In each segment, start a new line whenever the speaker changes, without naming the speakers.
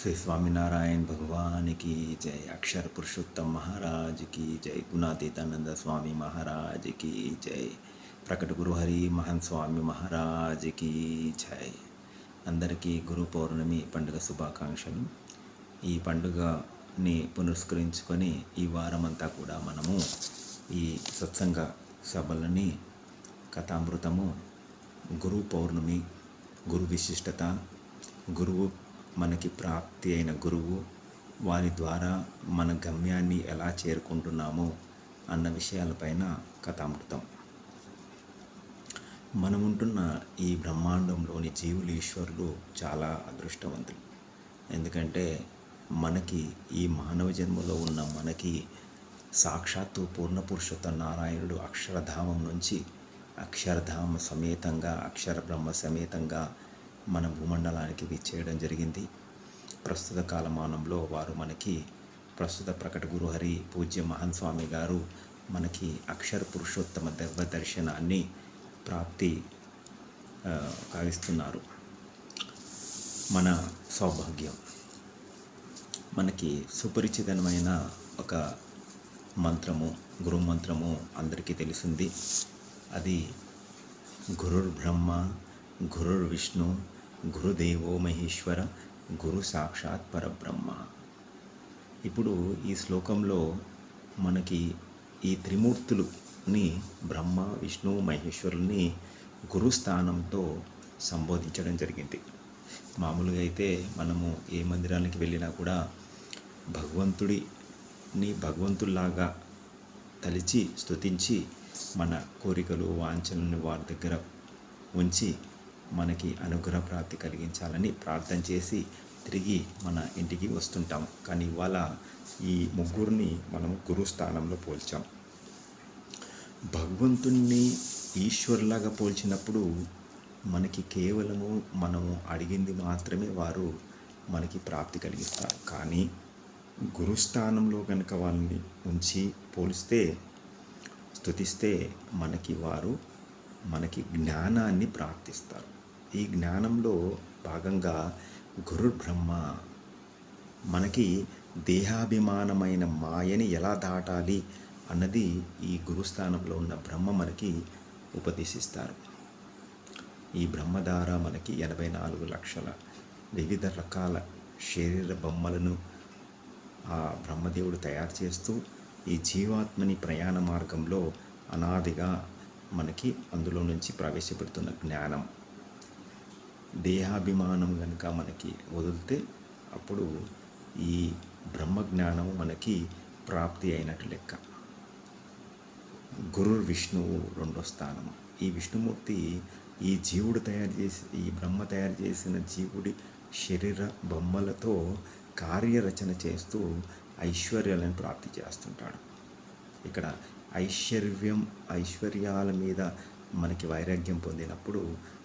శ్రీ స్వామినారాయణ భగవానికి జై అక్షర పురుషోత్తం మహారాజుకి జై గుణాతీతానంద స్వామి మహారాజుకి జై महाराज ప్రకట గురుహరి మహన్ స్వామి మహారాజుకి జై అందరికీ గురు పౌర్ణమి పండుగ శుభాకాంక్షలు ఈ పండుగని పునస్కరించుకొని ఈ వారమంతా కూడా మనము ఈ సత్సంగ సభలని కథామృతము గురు పౌర్ణమి గురు విశిష్టత గురువు మనకి ప్రాప్తి అయిన గురువు వారి ద్వారా మన గమ్యాన్ని ఎలా చేరుకుంటున్నామో అన్న విషయాలపైన కథామృతం మనముంటున్న ఈ బ్రహ్మాండంలోని జీవులు ఈశ్వరులు చాలా అదృష్టవంతులు ఎందుకంటే మనకి ఈ మానవ జన్మలో ఉన్న మనకి సాక్షాత్తు పూర్ణ పూర్ణపురుషోత్త నారాయణుడు అక్షరధామం నుంచి అక్షరధామ సమేతంగా అక్షర బ్రహ్మ సమేతంగా మన భూమండలానికి విచ్చేయడం జరిగింది ప్రస్తుత కాలమానంలో వారు మనకి ప్రస్తుత ప్రకట గురుహరి పూజ్య మహన్ స్వామి గారు మనకి అక్షర పురుషోత్తమ దైవ దర్శనాన్ని ప్రాప్తి కావిస్తున్నారు మన సౌభాగ్యం మనకి సుపరిచితమైన ఒక మంత్రము గురు మంత్రము అందరికీ తెలిసింది అది గురుర్ బ్రహ్మ విష్ణు గురుదేవో మహేశ్వర గురు సాక్షాత్ పరబ్రహ్మ ఇప్పుడు ఈ శ్లోకంలో మనకి ఈ త్రిమూర్తులుని బ్రహ్మ విష్ణు మహేశ్వరుల్ని గురుస్థానంతో సంబోధించడం జరిగింది మామూలుగా అయితే మనము ఏ మందిరానికి వెళ్ళినా కూడా భగవంతుడిని భగవంతుల్లాగా తలిచి స్తుతించి మన కోరికలు వాంఛనల్ని వారి దగ్గర ఉంచి మనకి అనుగ్రహ ప్రాప్తి కలిగించాలని ప్రార్థన చేసి తిరిగి మన ఇంటికి వస్తుంటాం కానీ ఇవాళ ఈ ముగ్గురిని మనం గురు స్థానంలో పోల్చాం భగవంతుణ్ణి ఈశ్వరులాగా పోల్చినప్పుడు మనకి కేవలము మనము అడిగింది మాత్రమే వారు మనకి ప్రాప్తి కలిగిస్తారు కానీ గురుస్థానంలో కనుక వాళ్ళని ఉంచి పోలిస్తే స్థుతిస్తే మనకి వారు మనకి జ్ఞానాన్ని ప్రాప్తిస్తారు ఈ జ్ఞానంలో భాగంగా గురు బ్రహ్మ మనకి దేహాభిమానమైన మాయని ఎలా దాటాలి అన్నది ఈ గురుస్థానంలో ఉన్న బ్రహ్మ మనకి ఉపదేశిస్తారు ఈ బ్రహ్మధార మనకి ఎనభై నాలుగు లక్షల వివిధ రకాల శరీర బొమ్మలను ఆ బ్రహ్మదేవుడు తయారు చేస్తూ ఈ జీవాత్మని ప్రయాణ మార్గంలో అనాదిగా మనకి అందులో నుంచి ప్రవేశపెడుతున్న జ్ఞానం దేహాభిమానం కనుక మనకి వదిలితే అప్పుడు ఈ బ్రహ్మజ్ఞానం మనకి ప్రాప్తి అయినట్టు లెక్క గురు విష్ణువు రెండో స్థానము ఈ విష్ణుమూర్తి ఈ జీవుడు తయారు చేసి ఈ బ్రహ్మ తయారు చేసిన జీవుడి శరీర బొమ్మలతో కార్యరచన చేస్తూ ఐశ్వర్యాలను ప్రాప్తి చేస్తుంటాడు ఇక్కడ ఐశ్వర్యం ఐశ్వర్యాల మీద మనకి వైరాగ్యం పొందినప్పుడు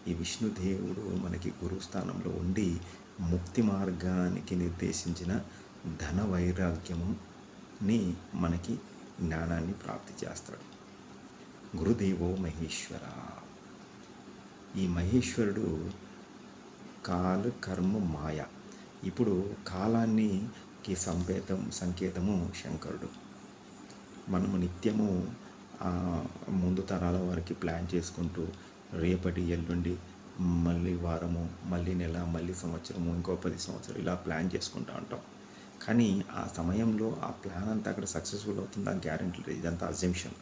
ఈ విష్ణుదేవుడు మనకి గురుస్థానంలో ఉండి ముక్తి మార్గానికి నిర్దేశించిన ధన వైరాగ్యముని మనకి జ్ఞానాన్ని ప్రాప్తి చేస్తాడు గురుదేవో మహేశ్వర ఈ మహేశ్వరుడు కాలు కర్మ మాయ ఇప్పుడు కాలాన్నికి సంపేతం సంకేతము శంకరుడు మనము నిత్యము ముందు తరాల వారికి ప్లాన్ చేసుకుంటూ రేపటి ఎల్లుండి మళ్ళీ వారము మళ్ళీ నెల మళ్ళీ సంవత్సరము ఇంకో పది సంవత్సరం ఇలా ప్లాన్ చేసుకుంటూ ఉంటాం కానీ ఆ సమయంలో ఆ ప్లాన్ అంతా అక్కడ సక్సెస్ఫుల్ అవుతుందా గ్యారంటీ లేదు ఇదంతా అజంప్షన్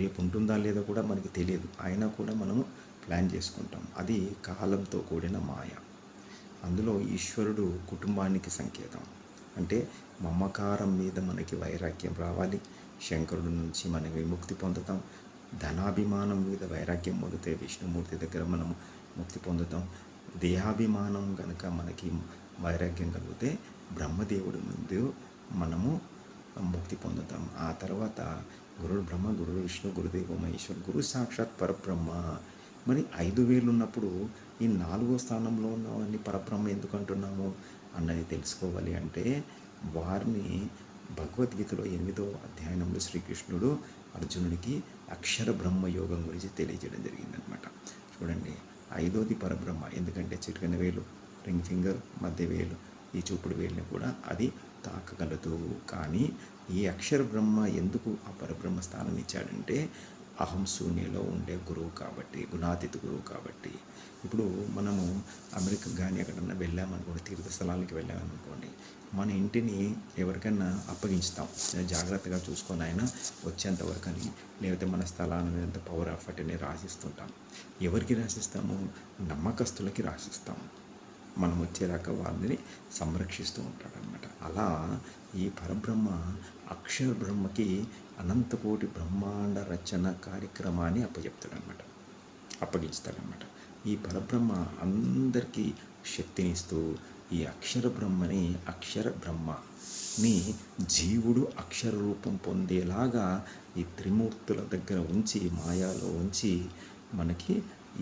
రేపు ఉంటుందా లేదో కూడా మనకి తెలియదు అయినా కూడా మనము ప్లాన్ చేసుకుంటాం అది కాలంతో కూడిన మాయ అందులో ఈశ్వరుడు కుటుంబానికి సంకేతం అంటే మమకారం మీద మనకి వైరాగ్యం రావాలి శంకరుడి నుంచి మనం విముక్తి పొందుతాం ధనాభిమానం మీద వైరాగ్యం పొందితే విష్ణుమూర్తి దగ్గర మనం ముక్తి పొందుతాం దేహాభిమానం కనుక మనకి వైరాగ్యం కలిగితే బ్రహ్మదేవుడి ముందు మనము ముక్తి పొందుతాం ఆ తర్వాత గురుడు బ్రహ్మ గురుడు విష్ణు గురుదేవ మహేశ్వరు గురు సాక్షాత్ పరబ్రహ్మ మరి ఐదు వేలు ఉన్నప్పుడు ఈ నాలుగో స్థానంలో ఉన్నవన్నీ పరబ్రహ్మ ఎందుకు అంటున్నాము అన్నది తెలుసుకోవాలి అంటే వారిని భగవద్గీతలో ఎనిమిదో అధ్యయనంలో శ్రీకృష్ణుడు అర్జునుడికి అక్షర బ్రహ్మ యోగం గురించి తెలియజేయడం జరిగిందనమాట చూడండి ఐదోది పరబ్రహ్మ ఎందుకంటే చిటికన వేలు రింగ్ ఫింగర్ మధ్య వేలు ఈ చూపుడు వేలుని కూడా అది తాకగలదు కానీ ఈ అక్షర బ్రహ్మ ఎందుకు ఆ పరబ్రహ్మ స్థానం ఇచ్చాడంటే అహం శూన్యలో ఉండే గురువు కాబట్టి గుణాతీత గురువు కాబట్టి ఇప్పుడు మనము అమెరికా కానీ ఎక్కడన్నా వెళ్ళామనుకోండి తీర్థస్థలానికి వెళ్ళామనుకోండి మన ఇంటిని ఎవరికైనా అప్పగించుతాం జాగ్రత్తగా చూసుకొని ఆయన వచ్చేంతవరకు అని లేకపోతే మన స్థలాన్ని ఎంత పవర్ ఎఫర్ట్ని రాసిస్తుంటాం ఎవరికి రాసిస్తాము నమ్మకస్తులకి రాసిస్తాం మనం వచ్చేదాకా వాళ్ళని సంరక్షిస్తూ ఉంటాడనమాట అలా ఈ పరబ్రహ్మ అక్షర బ్రహ్మకి అనంతకోటి బ్రహ్మాండ రచన కార్యక్రమాన్ని అప్పచెప్తాడనమాట అప్పగించుతాడనమాట ఈ పరబ్రహ్మ అందరికీ శక్తినిస్తూ ఈ అక్షర బ్రహ్మని అక్షర బ్రహ్మని జీవుడు అక్షర రూపం పొందేలాగా ఈ త్రిమూర్తుల దగ్గర ఉంచి మాయాలో ఉంచి మనకి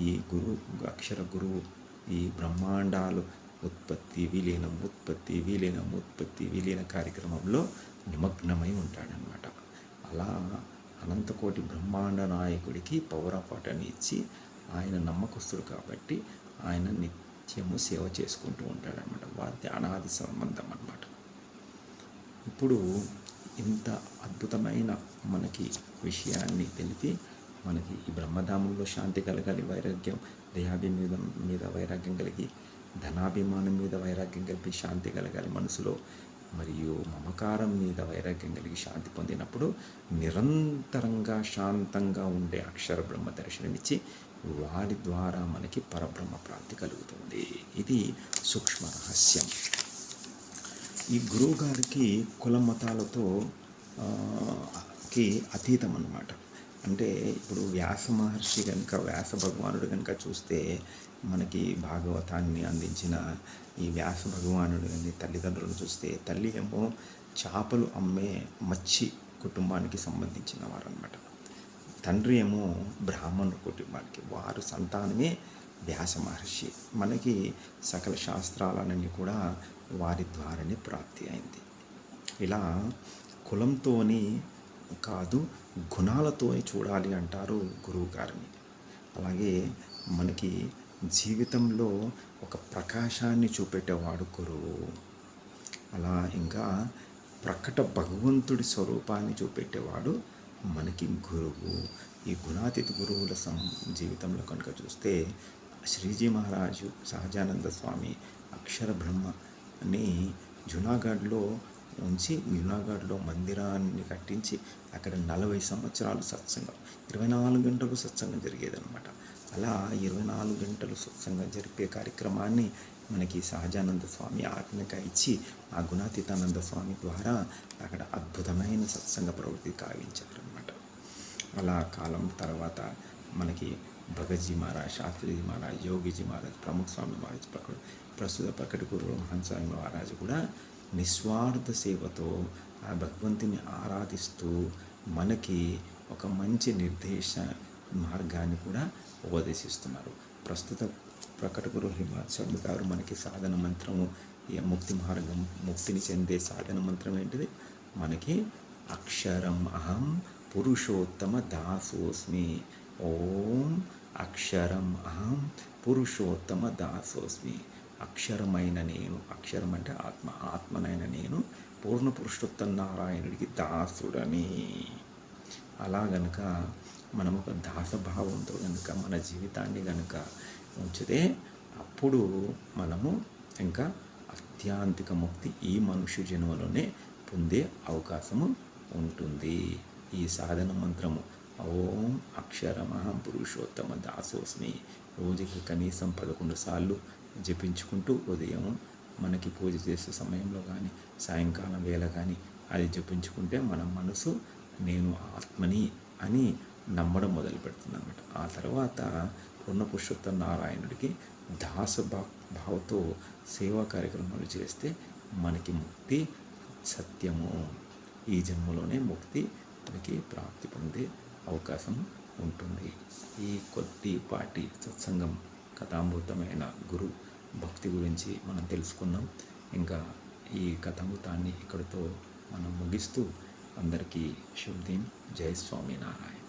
ఈ గురువు అక్షర గురువు ఈ బ్రహ్మాండాలు ఉత్పత్తి విలీనం ఉత్పత్తి విలీనం ఉత్పత్తి విలీన కార్యక్రమంలో నిమగ్నమై ఉంటాడనమాట అలా అనంతకోటి బ్రహ్మాండ నాయకుడికి పౌరపాటని ఇచ్చి ఆయన నమ్మకస్తుడు కాబట్టి ఆయన నిత్యము సేవ చేసుకుంటూ ఉంటాడనమాట వారి అనాది సంబంధం అనమాట ఇప్పుడు ఇంత అద్భుతమైన మనకి విషయాన్ని తెలిపి మనకి ఈ బ్రహ్మధామంలో శాంతి కలగాలి వైరాగ్యం దేహాభిమీద మీద వైరాగ్యం కలిగి ధనాభిమానం మీద వైరాగ్యం కలిపి శాంతి కలగాలి మనసులో మరియు మమకారం మీద వైరాగ్యం కలిగి శాంతి పొందినప్పుడు నిరంతరంగా శాంతంగా ఉండే అక్షర బ్రహ్మ దర్శనమిచ్చి వారి ద్వారా మనకి పరబ్రహ్మ ప్రాప్తి కలుగుతుంది ఇది సూక్ష్మ రహస్యం ఈ గురువు గారికి కుల మతాలతో కి అతీతం అన్నమాట అంటే ఇప్పుడు వ్యాస మహర్షి కనుక వ్యాస భగవానుడు కనుక చూస్తే మనకి భాగవతాన్ని అందించిన ఈ వ్యాస భగవానుడు కానీ తల్లిదండ్రులను చూస్తే తల్లి ఏమో చేపలు అమ్మే మచ్చి కుటుంబానికి సంబంధించిన వారనమాట తండ్రి ఏమో బ్రాహ్మణుడు కుటుంబానికి వారు సంతానమే వ్యాస మహర్షి మనకి సకల శాస్త్రాలన్నీ కూడా వారి ద్వారానే ప్రాప్తి అయింది ఇలా కులంతోని కాదు గుణాలతోనే చూడాలి అంటారు గురువు గారిని అలాగే మనకి జీవితంలో ఒక ప్రకాశాన్ని చూపెట్టేవాడు గురువు అలా ఇంకా ప్రకట భగవంతుడి స్వరూపాన్ని చూపెట్టేవాడు మనకి గురువు ఈ గుణాతీత గురువుల సం జీవితంలో కనుక చూస్తే శ్రీజీ మహారాజు సహజానంద స్వామి అక్షర బ్రహ్మ అని జునాగఢ్లో ఉంచి మీనాఘాట్లో మందిరాన్ని కట్టించి అక్కడ నలభై సంవత్సరాలు సత్సంగం ఇరవై నాలుగు గంటలు సత్సంగం జరిగేదనమాట అలా ఇరవై నాలుగు గంటలు సత్సంగం జరిపే కార్యక్రమాన్ని మనకి సహజానంద స్వామి ఆజ్ఞగా ఇచ్చి ఆ గుణాతీతానంద స్వామి ద్వారా అక్కడ అద్భుతమైన సత్సంగ ప్రవృత్తి కావించారనమాట అలా కాలం తర్వాత మనకి భగత్జీ మహారాజ్ శాస్త్రిజీ మహారాజ్ యోగిజీ మహారాజ్ ప్రముఖ స్వామి మహారాజ్ ప్రకటి ప్రస్తుత ప్రకటి ప్రకటకూరు స్వామి మహారాజ్ కూడా నిస్వార్థ సేవతో ఆ భగవంతుని ఆరాధిస్తూ మనకి ఒక మంచి నిర్దేశ మార్గాన్ని కూడా ఉపదేశిస్తున్నారు ప్రస్తుత ప్రకట గురు హిమాచార్యులు గారు మనకి సాధన మంత్రము ముక్తి మార్గం ముక్తిని చెందే సాధన మంత్రం ఏంటిది మనకి అక్షరం అహం పురుషోత్తమ దాసోస్మి ఓం అక్షరం అహం పురుషోత్తమ దాసోస్మి అక్షరమైన నేను అక్షరం అంటే ఆత్మ ఆత్మనైన నేను పూర్ణ పురుషోత్తం నారాయణుడికి దాసుడని అలా గనక మనం ఒక దాసభావంతో కనుక మన జీవితాన్ని కనుక ఉంచితే అప్పుడు మనము ఇంకా అత్యాంతిక ముక్తి ఈ మనుష్య జన్మలోనే పొందే అవకాశము ఉంటుంది ఈ సాధన మంత్రము ఓం అక్షరమహం పురుషోత్తమ దాసోస్మి రోజుకి కనీసం పదకొండు సార్లు జపించుకుంటూ ఉదయం మనకి పూజ చేసే సమయంలో కానీ సాయంకాలం వేళ కానీ అది జపించుకుంటే మన మనసు నేను ఆత్మని అని నమ్మడం మొదలు పెడుతుంది అనమాట ఆ తర్వాత పూర్ణ పురుషోత్తం నారాయణుడికి దాస భావతో సేవా కార్యక్రమాలు చేస్తే మనకి ముక్తి సత్యము ఈ జన్మలోనే ముక్తి మనకి ప్రాప్తి పొందే అవకాశం ఉంటుంది ఈ కొద్దిపాటి సత్సంగం కథామృతమైన గురు భక్తి గురించి మనం తెలుసుకున్నాం ఇంకా ఈ కథామృతాన్ని ఇక్కడితో మనం ముగిస్తూ అందరికీ శుభదీన్ జయ స్వామి నారాయణ